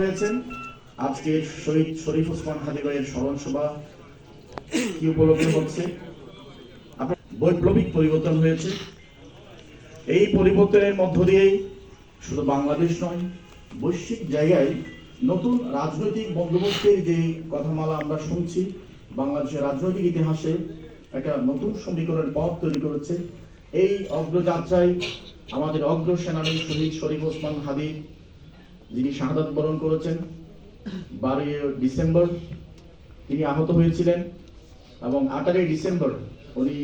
হয়েছেন আজকে শহীদ শরীফ ওসমান হাদি ভাইয়ের স্মরণ সভা কি হচ্ছে বৈপ্লবিক পরিবর্তন হয়েছে। এই পরিবর্তনের মধ্য শুধু বাংলাদেশ নয়, বৈশ্বিক জায়গায় নতুন রাজনৈতিক বন্দোবস্তের যে কথামালা আমরা শুনছি, বাংলাদেশের রাজনৈতিক ইতিহাসে একটা নতুন সমীকরণের পথ তৈরি করেছে। এই অগ্রযাত্রায় আমাদের অগ্র সেনানী শহীদ শরীফ ওসমান হাদি যিনি শাহাদাত বরণ করেছেন, বারোই ডিসেম্বর তিনি আহত হয়েছিলেন এবং আঠারোই ডিসেম্বর উনি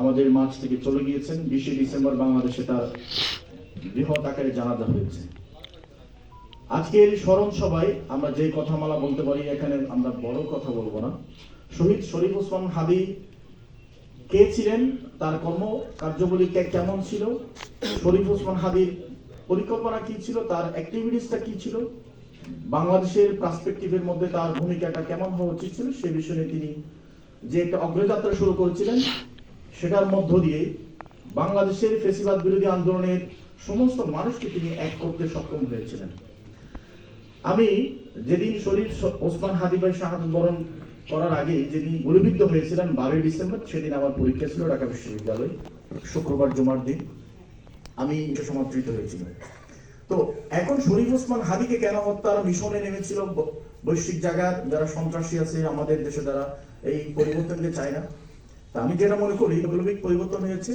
আমাদের মাঝ থেকে চলে গিয়েছেন। বিশে ডিসেম্বর বাংলাদেশে তার বৃহৎ আকারে জানাজা হয়েছে। আজকের স্মরণ সভায় আমরা যে কথামালা বলতে পারি, এখানে আমরা বড় কথা বলব না। শহীদ শরীফ ওসমান হাদি কে ছিলেন, তার কর্ম কার্যবলী কেমন ছিল? শরীফ ওসমান হাদির পরিকল্পনা কি ছিল? তার অ্যাক্টিভিটিসটা কি ছিল? বাংলাদেশের পার্সপেক্টিভের মধ্যে তার ভূমিকাটা কেমন হওয়া উচিত ছিল? সে বিষয়ে তিনি যে একটা অগ্রযাত্রা শুরু করেছিলেন, সেটার মধ্য দিয়ে বাংলাদেশের ফেসিবাদ বিরোধী আন্দোলনের সমস্ত মানুষকে তিনি এক করতে সক্ষম হয়েছিলেন। আমি যেদিন শরীর ওসমান হাদি ভাই শাহাদ বরণ করার আগে যেদিন গুলিবিদ্ধ হয়েছিলেন, বারোই ডিসেম্বর, সেদিন আমার পরীক্ষা ছিল ঢাকা বিশ্ববিদ্যালয়, শুক্রবার জুমার দিন। আমি এটা সমাদৃত হয়েছিল তো এখন শরীফ ওসমান হাদিকে কেন হত্যার মিশনে নেমেছিল? বৈশ্বিক জায়গার যারা সন্ত্রাসী আছে, আমাদের দেশে যারা এই পরিবর্তনকে চায় না। তা আমি যেটা মনে করি, বৈপ্লবিক পরিবর্তন হয়েছে।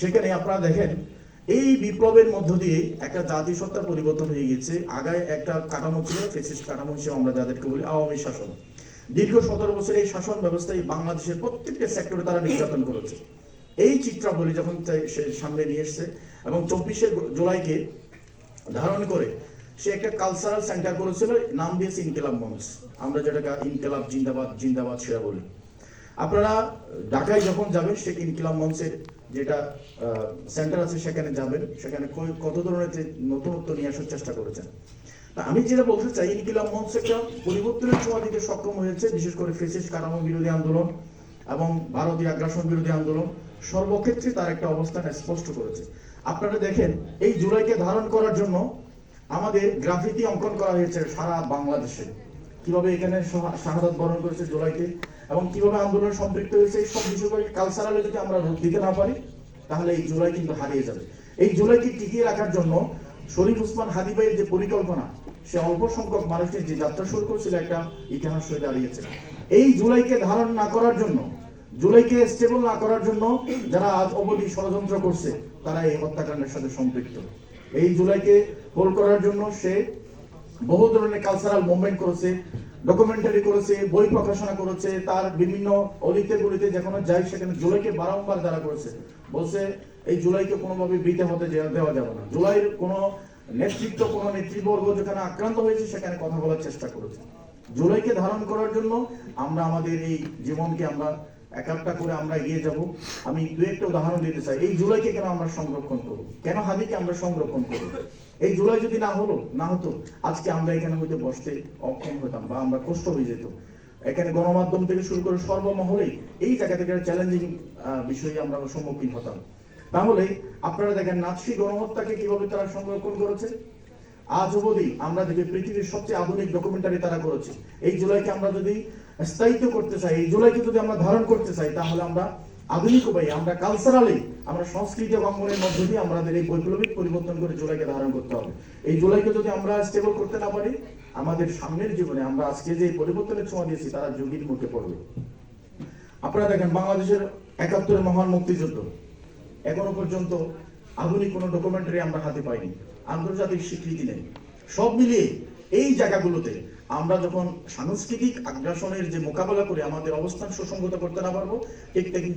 সেখানে আপনারা দেখেন, এই বিপ্লবের মধ্য দিয়ে একটা জাতিসত্তার পরিবর্তন হয়ে গেছে। আগায় একটা কাঠামো ছিল, ফেসিস্ট কাঠামো হিসেবে আমরা যাদেরকে বলি আওয়ামী শাসন। দীর্ঘ সতেরো বছর এই শাসন ব্যবস্থায় বাংলাদেশের প্রত্যেকটা সেক্টরে তারা নির্যাতন করেছে। এই চিত্রাবলী যখন সে সামনে নিয়ে এসছে এবং চব্বিশে জুলাইকে ধারণ করে সে একটা কালচারাল সেন্টার করেছিল নাম দিয়েছে ইনকেলাব মঞ্চ। আমরা যেটাকে ইনকেলাব, জিন্দাবাদ জিন্দাবাদ সেটা বলি। আপনারা ঢাকায় যখন যাবেন, সে ইনকিলাব মঞ্চের যেটা সেন্টার আছে সেখানে যাবেন। সেখানে কত ধরনের নতুনত্ব নিয়ে আসার চেষ্টা করেছেন। আমি যেটা বলতে চাই, ইনকিলাব মঞ্চ একটা পরিবর্তনের ছোঁয়া দিতে সক্ষম হয়েছে, বিশেষ করে ফেসিস কাঠামো বিরোধী আন্দোলন এবং ভারতীয় আগ্রাসন বিরোধী আন্দোলন। সর্বক্ষেত্রে তার একটা অবস্থান স্পষ্ট করেছে। আপনারা দেখেন, এই জুলাইকে ধারণ করার জন্য আমাদের গ্রাফিতি অঙ্কন করা হয়েছে সারা বাংলাদেশে। কীভাবে এখানে শাহ- শাহাদাত বরণ করেছে জুলাইকে এবং কীভাবে আন্দোলন সম্পৃক্ত হয়েছে সব বিষয়গুলো কালচারালে যদি আমরা রূপ দিতে না পারি, তাহলে এই জুলাই কিন্তু হারিয়ে যাবে। এই জুলাইকে টিকিয়ে রাখার জন্য শরীফ উসমান হাদি ভাইয়ের যে পরিকল্পনা, সে অল্প সংখ্যক মানুষের যে যাত্রা শুরু করেছিল, একটা ইতিহাস হয়ে দাঁড়িয়েছে। এই জুলাইকে ধারণ না করার জন্য জুলাইকে স্টেবল না করার জন্য যারা আজ অবধি ষড়যন্ত্র করছে, তারা এই হত্যাকাণ্ডের সাথে সম্পৃক্ত। এই জুলাইকে হোল্ড করার জন্য সে বহু ধরনের কালচারাল মুভমেন্ট করেছে ডকুমেন্টারি করেছে, বই প্রকাশনা করেছে, তার বিভিন্ন অলিতে গলিতে যায় সেখানে জুলাইকে বারংবার করেছে। বলছে, এই জুলাইকে কোনোভাবে বিতে হতে দেওয়া যাবে না। জুলাইয়ের কোনো নেতৃত্ব, কোনো নেতৃবর্গ যেখানে আক্রান্ত হয়েছে, সেখানে কথা বলার চেষ্টা করেছে। জুলাইকে ধারণ করার জন্য আমরা আমাদের এই জীবনকে আমরা এক একটা করে আমরা এগিয়ে যাব। আমি দু একটা উদাহরণ দিতে চাই। এই জুলাইকে কেন আমরা সংরক্ষণ করব? কেন হাদিকে আমরা সংরক্ষণ করব? এই জুলাই যদি না হলো, না হতো, আজকে আমরা এখানে হয়তো বসতে অক্ষম হতাম বা আমরা কষ্ট হয়ে যেত। এখানে গণমাধ্যম থেকে শুরু করে সর্বমহলেই এই জায়গা থেকে চ্যালেঞ্জিং বিষয়ে আমরা সম্মুখীন হতাম। তাহলে আপনারা দেখেন, নাৎসি গণহত্যাকে কীভাবে তারা সংরক্ষণ করেছে? আজ অবধি আমরা দেখি পৃথিবীর সবচেয়ে আধুনিক ডকুমেন্টারি তারা করেছে। এই জুলাইকে আমরা যদি স্থায়িত্ব করতে চাই, এই জুলাইকে যদি আমরা ধারণ করতে চাই, তাহলে আমরা আধুনিক উপায়ে, আমরা কালচারালি আমরা সংস্কৃতি অঙ্গনের মধ্য দিয়ে আমাদের এই বৈপ্লবিক পরিবর্তন করে জুলাইকে ধারণ করতে হবে। এই জুলাইকে যদি আমরা স্টেবল করতে না পারি, আমাদের সামনের জীবনে আমরা আজকে যে পরিবর্তনের ছোঁয়া দিয়েছি, তারা যুগীর মুখে পড়বে। আপনারা দেখেন, বাংলাদেশের একাত্তরের মহান মুক্তিযুদ্ধ। এখনও পর্যন্ত আধুনিক কোনো ডকুমেন্টারি আমরা হাতে পাইনি। আন্তর্জাতিক স্বীকৃতি নেই। সব মিলিয়ে এই জায়গাগুলোতে আমরা যখন সাংস্কৃতিক আগ্রাসনের যে মোকাবেলা করে আমাদের অবস্থান সুসংগত করতে না পারব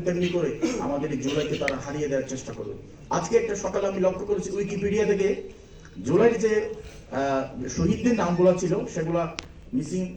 তেমনি- করে আমাদের জুলাইকে তারা হারিয়ে দেওয়ার চেষ্টা করবে। আজকে একটা সকালে আমি লক্ষ্য করেছি উইকিপিডিয়া থেকে জুলাইয়ের যে শহীদদের নামগুলো ছিল, সেগুলা মিসিং